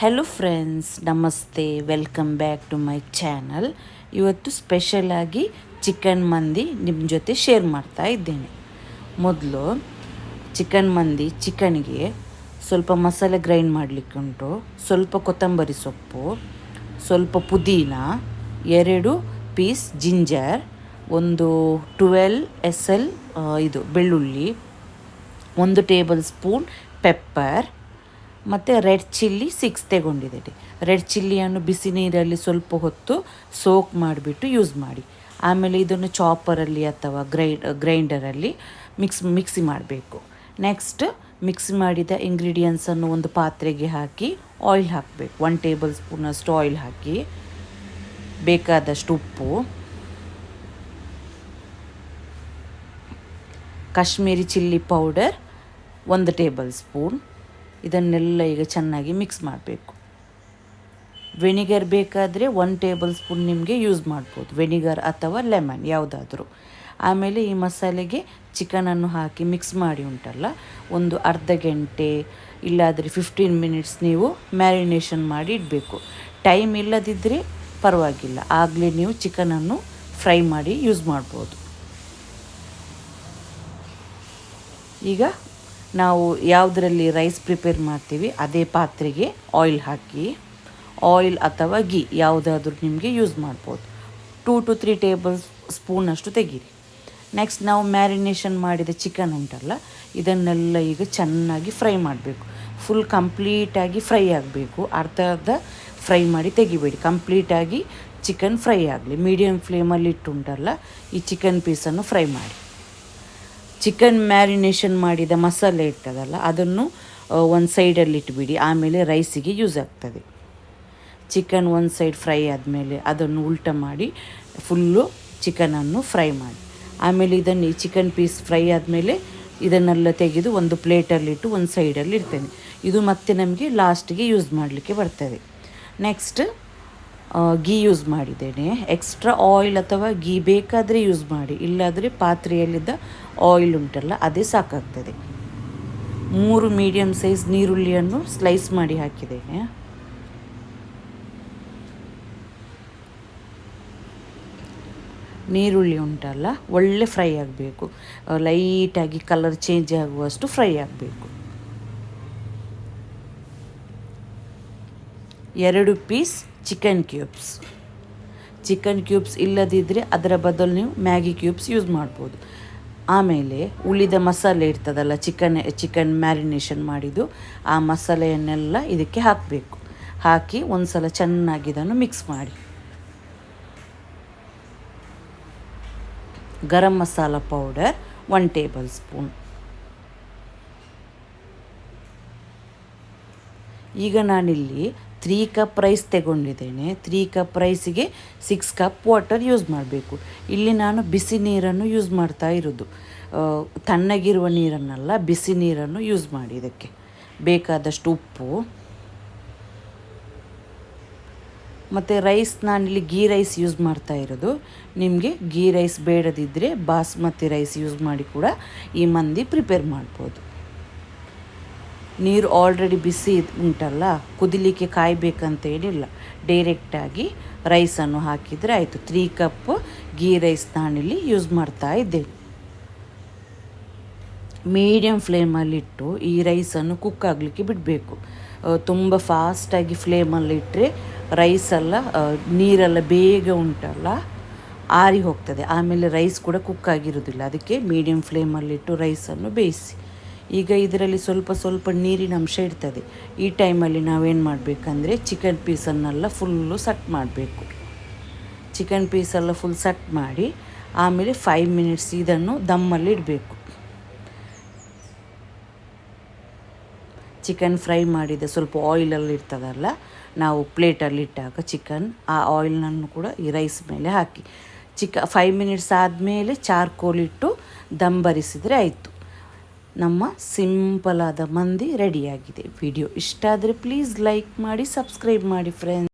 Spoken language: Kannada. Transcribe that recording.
ಹೆಲೋ ಫ್ರೆಂಡ್ಸ್ ನಮಸ್ತೆ welcome back to my channel ಇವತ್ತು ಸ್ಪೆಷಲಾಗಿ ಚಿಕನ್ ಮಂದಿ ನಿಮ್ಮ ಜೊತೆ ಶೇರ್ ಮಾಡ್ತಾ ಇದ್ದೇನೆ. ಮೊದಲು ಚಿಕನ್ ಮಂದಿ ಚಿಕನ್ಗೆ ಸ್ವಲ್ಪ ಮಸಾಲೆ ಗ್ರೈಂಡ್ ಮಾಡಲಿಕ್ಕೆ ಉಂಟು. ಸ್ವಲ್ಪ ಕೊತ್ತಂಬರಿ ಸೊಪ್ಪು, ಸ್ವಲ್ಪ ಪುದೀನ, ಎರಡು ಪೀಸ್ ಜಿಂಜರ್ ಒಂದು ಟುವೆಲ್ ಎಸ್ ಎಲ್ ಇದು ಬೆಳ್ಳುಳ್ಳಿ, ಒಂದು ಟೇಬಲ್ ಸ್ಪೂನ್ ಪೆಪ್ಪರ್ ಮತ್ತು ರೆಡ್ ಚಿಲ್ಲಿ ಸಿಕ್ಸ್ ತೆಗೊಂಡಿದ್ದೇನೆ ರೆಡ್ ಚಿಲ್ಲಿಯನ್ನು ಬಿಸಿ ನೀರಲ್ಲಿ ಸ್ವಲ್ಪ ಹೊತ್ತು ಸೋಕ್ ಮಾಡಿಬಿಟ್ಟು ಯೂಸ್ ಮಾಡಿ. ಆಮೇಲೆ ಇದನ್ನು ಚಾಪರಲ್ಲಿ ಅಥವಾ ಗ್ರೈ ಗ್ರೈಂಡರಲ್ಲಿ ಮಿಕ್ಸ್, ಮಿಕ್ಸಿ ಮಾಡಬೇಕು. ನೆಕ್ಸ್ಟ್ ಮಿಕ್ಸ್ ಮಾಡಿದ ಇಂಗ್ರೀಡಿಯೆಂಟ್ಸನ್ನು ಒಂದು ಪಾತ್ರೆಗೆ ಹಾಕಿ ಆಯಿಲ್ ಹಾಕಬೇಕು. ಒನ್ ಟೇಬಲ್ ಸ್ಪೂನಷ್ಟು ಆಯಿಲ್ ಹಾಕಿ. ಬೇಕಾದಷ್ಟು ಉಪ್ಪು. ಕಾಶ್ಮೀರಿ ಚಿಲ್ಲಿ ಪೌಡರ್ ಒಂದು ಟೇಬಲ್ ಸ್ಪೂನ್ ಇದನ್ನೆಲ್ಲ ಈಗ ಚೆನ್ನಾಗಿ ಮಿಕ್ಸ್ ಮಾಡಬೇಕು. ವೆನಿಗರ್ ಬೇಕಾದರೆ ಒನ್ ಟೇಬಲ್ ಸ್ಪೂನ್ ನಿಮಗೆ ಯೂಸ್ ಮಾಡ್ಬೋದು. ವೆನಿಗರ್ ಅಥವಾ ಲೆಮನ್ ಯಾವುದಾದ್ರೂ. ಆಮೇಲೆ ಈ ಮಸಾಲೆಗೆ ಚಿಕನನ್ನು ಹಾಕಿ ಮಿಕ್ಸ್ ಮಾಡಿ ಉಂಟಲ್ಲ, ಒಂದು ಅರ್ಧ ಗಂಟೆ ಇಲ್ಲಾದರೆ ಫಿಫ್ಟೀನ್ ಮಿನಿಟ್ಸ್ ನೀವು ಮ್ಯಾರಿನೇಷನ್ ಮಾಡಿ ಇಡಬೇಕು. ಟೈಮ್ ಇಲ್ಲದಿದ್ದರೆ ಪರವಾಗಿಲ್ಲ. ಆಗಲೇ ನೀವು ಚಿಕನನ್ನು ಫ್ರೈ ಮಾಡಿ ಯೂಸ್ ಮಾಡ್ಬೋದು. ಈಗ ನಾವು ಯಾವುದರಲ್ಲಿ ರೈಸ್ ಪ್ರಿಪೇರ್ ಮಾಡ್ತೀವಿ, ಅದೇ ಪಾತ್ರೆಗೆ ಆಯಿಲ್ ಹಾಕಿ. ಆಯಿಲ್ ಅಥವಾ ಗೀ ಯಾವುದಾದ್ರೂ ನಿಮಗೆ ಯೂಸ್ ಮಾಡ್ಬೋದು. ಟೂ ಟು ತ್ರೀ ಟೇಬಲ್ ಸ್ಪೂನಷ್ಟು ತೆಗೀರಿ. ನೆಕ್ಸ್ಟ್ ನಾವು ಮ್ಯಾರಿನೇಷನ್ ಮಾಡಿದ ಚಿಕನ್ ಉಂಟಲ್ಲ, ಇದನ್ನೆಲ್ಲ ಈಗ ಚೆನ್ನಾಗಿ ಫ್ರೈ ಮಾಡಬೇಕು. ಫುಲ್ ಕಂಪ್ಲೀಟಾಗಿ ಫ್ರೈ ಆಗಬೇಕು. ಅರ್ಧ ಅರ್ಧ ಫ್ರೈ ಮಾಡಿ ತೆಗಿಬೇಡಿ. ಕಂಪ್ಲೀಟಾಗಿ ಚಿಕನ್ ಫ್ರೈ ಆಗಲಿ. ಮೀಡಿಯಮ್ ಫ್ಲೇಮಲ್ಲಿ ಇಟ್ಟುಂಟಲ್ಲ ಈ ಚಿಕನ್ ಪೀಸನ್ನು ಫ್ರೈ ಮಾಡಿ. ಚಿಕನ್ ಮ್ಯಾರಿನೇಷನ್ ಮಾಡಿದ ಮಸಾಲೆ ಇರ್ತದಲ್ಲ, ಅದನ್ನು ಒಂದು ಸೈಡಲ್ಲಿ ಇಟ್ಬಿಡಿ, ಆಮೇಲೆ ರೈಸಿಗೆ ಯೂಸ್ ಆಗ್ತದೆ. ಚಿಕನ್ ಒಂದು ಸೈಡ್ ಫ್ರೈ ಆದಮೇಲೆ ಅದನ್ನು ಉಲ್ಟ ಮಾಡಿ, ಫುಲ್ಲು ಚಿಕನನ್ನು ಫ್ರೈ ಮಾಡಿ. ಆಮೇಲೆ ಇದನ್ನು ಈ ಚಿಕನ್ ಪೀಸ್ ಫ್ರೈ ಆದಮೇಲೆ ಇದನ್ನೆಲ್ಲ ತೆಗೆದು ಒಂದು ಪ್ಲೇಟಲ್ಲಿಟ್ಟು ಒಂದು ಸೈಡಲ್ಲಿ ಇರ್ತೇನೆ ಇದು ಮತ್ತೆ ನಮಗೆ ಲಾಸ್ಟಿಗೆ ಯೂಸ್ ಮಾಡಲಿಕ್ಕೆ ಬರ್ತದೆ. ನೆಕ್ಸ್ಟ್ ಗೀ ಯೂಸ್ ಮಾಡಿದ್ದೇನೆ. ಎಕ್ಸ್ಟ್ರಾ ಆಯಿಲ್ ಅಥವಾ ಗೀ ಬೇಕಾದರೆ ಯೂಸ್ ಮಾಡಿ. ಇಲ್ಲಾದರೆ ಪಾತ್ರೆಯಲ್ಲಿದ್ದ ಆಯಿಲ್ ಉಂಟಲ್ಲ, ಅದೇ ಸಾಕಾಗ್ತದೆ. ಮೂರು ಮೀಡಿಯಮ್ ಸೈಜ್ ನೀರುಳ್ಳಿಯನ್ನು ಸ್ಲೈಸ್ ಮಾಡಿ ಹಾಕಿದ್ದೇನೆ. ನೀರುಳ್ಳಿ ಉಂಟಲ್ಲ, ಒಳ್ಳೆ ಫ್ರೈ ಆಗಬೇಕು. ಲೈಟಾಗಿ ಕಲರ್ ಚೇಂಜ್ ಆಗುವಷ್ಟು ಫ್ರೈ ಆಗಬೇಕು. ಎರಡು piece chicken cubes chicken cubes ಇಲ್ಲದಿದ್ದರೆ ಅದರ ಬದಲು ನೀವು ಮ್ಯಾಗಿ ಕ್ಯೂಬ್ಸ್ ಯೂಸ್ ಮಾಡ್ಬೋದು. ಆಮೇಲೆ ಉಳಿದ ಮಸಾಲೆ ಇರ್ತದಲ್ಲ ಚಿಕನ್ ಚಿಕನ್ ಮ್ಯಾರಿನೇಷನ್ ಮಾಡಿದ್ದು, ಆ ಮಸಾಲೆಯನ್ನೆಲ್ಲ ಇದಕ್ಕೆ ಹಾಕಬೇಕು. ಹಾಕಿ ಒಂದು ಸಲ ಚೆನ್ನಾಗಿ ಇದನ್ನು ಮಿಕ್ಸ್ ಮಾಡಿ. Garam masala powder one tablespoon ಈಗ ನಾನಿಲ್ಲಿ ತ್ರೀ ಕಪ್ ರೈಸ್ ತಗೊಂಡಿದ್ದೇನೆ. ತ್ರೀ ಕಪ್ ರೈಸಿಗೆ ಸಿಕ್ಸ್ ಕಪ್ ವಾಟರ್ ಯೂಸ್ ಮಾಡಬೇಕು. ಇಲ್ಲಿ ನಾನು ಬಿಸಿ ನೀರನ್ನು ಯೂಸ್ ಮಾಡ್ತಾ ಇರೋದು. ತಣ್ಣಗಿರುವ ನೀರನ್ನೆಲ್ಲ, ಬಿಸಿ ನೀರನ್ನು ಯೂಸ್ ಮಾಡಿ ಇದಕ್ಕೆ. ಬೇಕಾದಷ್ಟು ಉಪ್ಪು. ಮತ್ತು ರೈಸ್ ನಾನಿಲ್ಲಿ ಗೀ ರೈಸ್ ಯೂಸ್ ಮಾಡ್ತಾ ಇರೋದು. ನಿಮಗೆ ಗೀ ರೈಸ್ ಬೇಡದಿದ್ದರೆ ಬಾಸ್ಮತಿ ರೈಸ್ ಯೂಸ್ ಮಾಡಿ ಕೂಡ ಈ ಮಂದಿ ಪ್ರಿಪೇರ್ ಮಾಡ್ಬೋದು. ನೀರು ಆಲ್ರೆಡಿ ಬಿಸಿ ಉಂಟಲ್ಲ, ಕುದಿಲಿಕ್ಕೆ ಕಾಯಬೇಕಂತ ಹೇಳಿಲ್ಲ ಡೈರೆಕ್ಟಾಗಿ ರೈಸನ್ನು ಹಾಕಿದರೆ ಆಯಿತು. ತ್ರೀ ಕಪ್ ಗೀ ರೈಸ್ ನಾನಿಲ್ಲಿ ಯೂಸ್ ಮಾಡ್ತಾ ಇದ್ದೇನೆ. ಮೀಡಿಯಮ್ ಫ್ಲೇಮಲ್ಲಿಟ್ಟು ಈ ರೈಸನ್ನು ಕುಕ್ ಆಗಲಿಕ್ಕೆ ಬಿಡಬೇಕು. ತುಂಬ ಫಾಸ್ಟಾಗಿ ಫ್ಲೇಮಲ್ಲಿಟ್ಟರೆ ರೈಸೆಲ್ಲ ನೀರೆಲ್ಲ ಬೇಗ ಉಂಟಲ್ಲ, ಆರಿ ಹೋಗ್ತದೆ. ಆಮೇಲೆ ರೈಸ್ ಕೂಡ ಕುಕ್ ಆಗಿರೋದಿಲ್ಲ. ಅದಕ್ಕೆ ಮೀಡಿಯಮ್ ಫ್ಲೇಮಲ್ಲಿಟ್ಟು ರೈಸನ್ನು ಬೇಯಿಸಿ. ಈಗ ಇದರಲ್ಲಿ ಸ್ವಲ್ಪ ಸ್ವಲ್ಪ ನೀರಿನ ಅಂಶ ಇರ್ತದೆ. ಈ ಟೈಮಲ್ಲಿ ನಾವೇನು ಮಾಡಬೇಕಂದ್ರೆ ಚಿಕನ್ ಪೀಸನ್ನೆಲ್ಲ ಫುಲ್ಲು ಸಟ್ ಮಾಡಬೇಕು. ಚಿಕನ್ ಪೀಸೆಲ್ಲ ಫುಲ್ ಸಟ್ ಮಾಡಿ ಆಮೇಲೆ ಫೈವ್ ಮಿನಿಟ್ಸ್ ಇದನ್ನು ದಮ್ಮಲ್ಲಿ ಇಡಬೇಕು. ಚಿಕನ್ ಫ್ರೈ ಮಾಡಿದ ಸ್ವಲ್ಪ ಆಯಿಲಲ್ಲಿ ಇರ್ತದಲ್ಲ, ನಾವು ಪ್ಲೇಟಲ್ಲಿ ಇಟ್ಟಾಗ ಚಿಕನ್, ಆ ಆಯಿಲ್ನನ್ನು ಕೂಡ ಈ ರೈಸ್ ಮೇಲೆ ಹಾಕಿ. ಚಿಕ ಫೈವ್ ಮಿನಿಟ್ಸ್ ಆದಮೇಲೆ ಚಾರ್ಕೋಲ್ ಇಟ್ಟು ದಮ್ ಬರಿಸಿದರೆ ಆಯಿತು. ನಮ್ಮ ಸಿಂಪಲಾದ ಮಂದಿ ರೆಡಿಯಾಗಿದೆ ವಿಡಿಯೋ ಇಷ್ಟ ಆದರೆ ಪ್ಲೀಸ್ ಲೈಕ್ ಮಾಡಿ ಸಬ್ಸ್ಕ್ರೈಬ್ ಮಾಡಿ ಫ್ರೆಂಡ್ಸ್